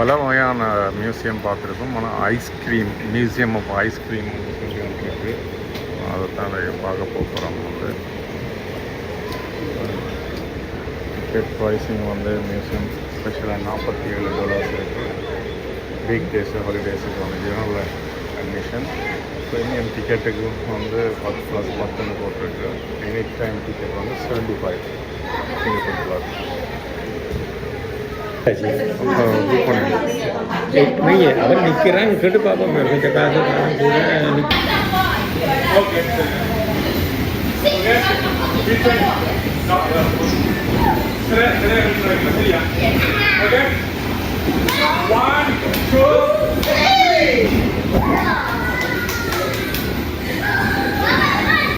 பல வகையான மியூசியம் பார்த்துருக்கோம் ஆனால் ஐஸ்கிரீம் மியூசியம் ஆஃப் ஐஸ்கிரீம் சொல்லி ஒன்று இருக்குது அதை தான் பார்க்க போகிறோம் வந்து டிக்கெட் ப்ரைஸிங் வந்து மியூசியம் ஸ்பெஷலாக நாற்பத்தி ஏழு டாலர்ஸ் இருக்குது வீக் டேஸு ஹாலிடேஸுக்கு வந்து ஜெனரல் அட்மிஷன் ப்ரீமியம் டிக்கெட்டுக்கு வந்து ஃபஸ்ட் ப்ளஸ் பத்துன்னு போட்டிருக்கு எனி டைம் டிக்கெட் வந்து செவன்ட்டி ஃபைவ் சிங்கப்பூர் கிளாஸ் नाही आहे अगं निकिरांकडे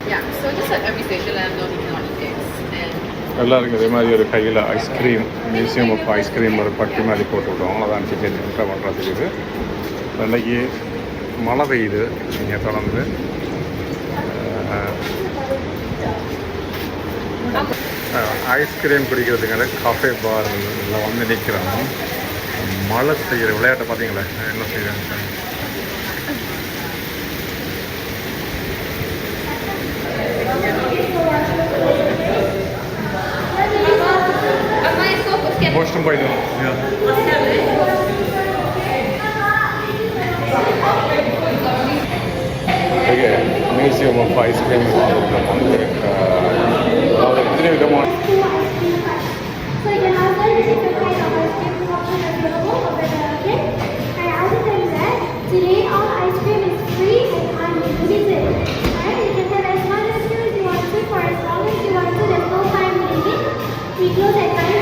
Yeah, so just at every station I am நல்லா இருக்குது அதே மாதிரி ஒரு கையில் ஐஸ்கிரீம் மியூசியம் ஆஃப் ஐஸ்கிரீம் ஒரு பட்டி மாதிரி போட்டுவிட்டோம் அதான் அனுப்பிச்சு கேட்டு பண்ணுறதுக்கு இது இன்றைக்கி மழை பெய்யுது இங்கே தொடர்ந்து ஐஸ்கிரீம் குடிக்கிறதுக்கான காஃபே பார் இதில் வந்து நிற்கிறாங்க மழை செய்கிற விளையாட்டை பார்த்தீங்களா என்ன செய்கிறாங்க washroom by them. Okay, museum of ice cream is one of them. Uh, எத்தனை விதமான Today all ice cream is free and unlimited. And you can have as much ice cream as you want to for as long as you want to. There's no time limit. We close at 9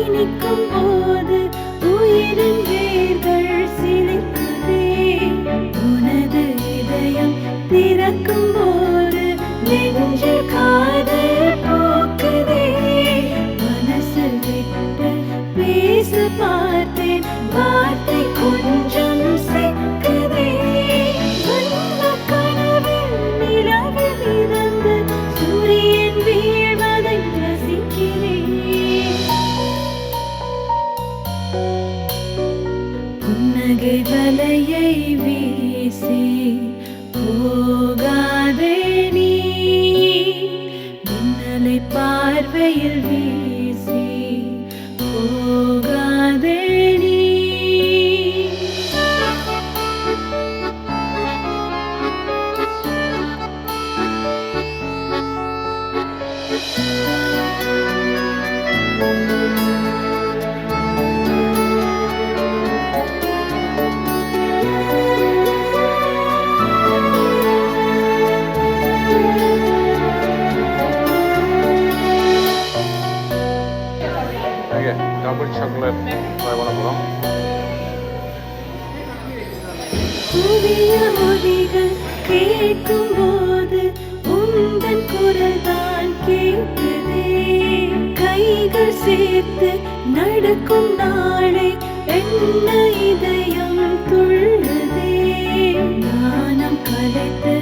இனிக்கும் போது உயிரின் வேர்கள் சிலிர்க்குதே உனது இதயம் திறக்கும் போது நெஞ்சில் காதல் see கேட்கும் போது உந்தன் குரல் தான் கேட்டதே கைகள் சேர்த்து நடக்கும் நாளை என்ன இதயம் துள்ளுதே ஞானம் கலைத்து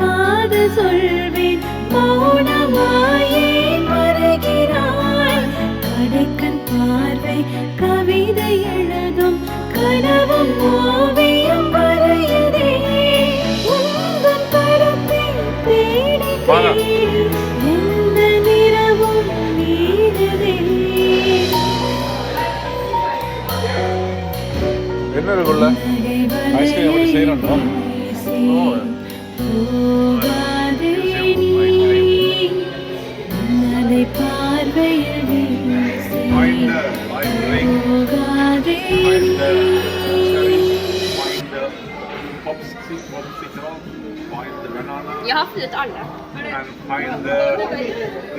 காது சொல்வேன் மௌனமாயே மறுகிறாய் கடைக்கன் பார்வை கவிதை எழுதும் கனவும் ஓவே அதை பார்வையில் போகாதே You have it all. find the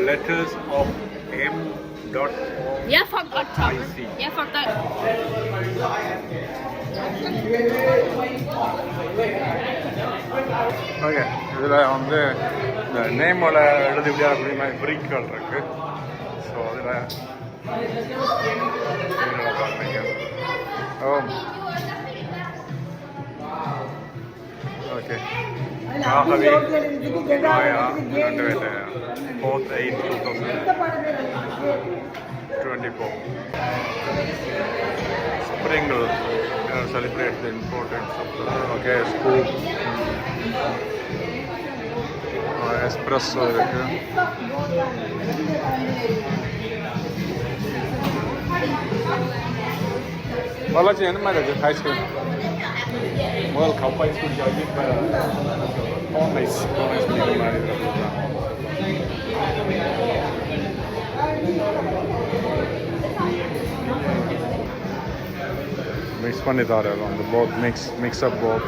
letters of M. Dot. Yeah, fuck that. Yeah, fuck that. Okay, இதில் வந்து இந்த நேமோட எழுதி விளையாட முடியுமா குறிக்கோள் இருக்கு ஸோ அதில் பார்ப்பீங்க ஓ ஓகே ஆகவே நாயா ரெண்டு வேலை fourth eight two thousand twenty four sprinkle celebrate the importance of the okay, school. О, эспрессовик, да? والله جينا ما ادري هاي سكول ويل كاب هاي سكول جايين كوميس كوميس بيجي ما ادري mix ಮಾಡಿದ್ದಾರೆ ಒಂದು boat mix mix up boat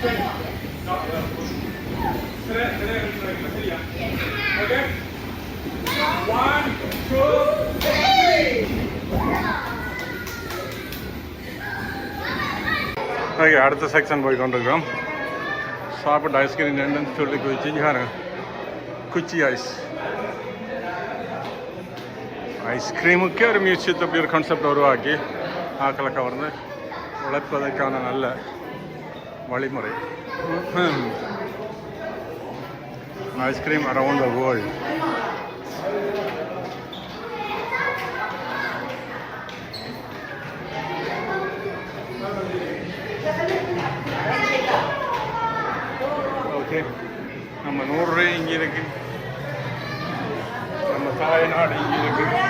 Okay? One, two, three. Okay அடுத்த செக்ஷன் போய் கொண்டிருக்கிறோம் சாப்பிட்டு ஐஸ்கிரீம் ரெண்டுன்னு சொல்லி குச்சி யாரு குச்சி ஐஸ் ஐஸ்கிரீமுக்கே ஒரு மியூசியத்தை அப்படி ஒரு கான்செப்ட் உருவாக்கி ஆக்களை கவர்ந்து உழைப்பதற்கான நல்ல வழிமுறை ice cream around the world okay நம்ம நூறுரூவா இங்கே இருக்கு நம்ம தாய்நாடு இங்கே இருக்கு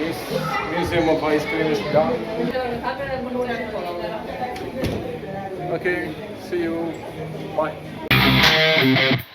Museum of Ice Cream is done. Okay, see you. Bye.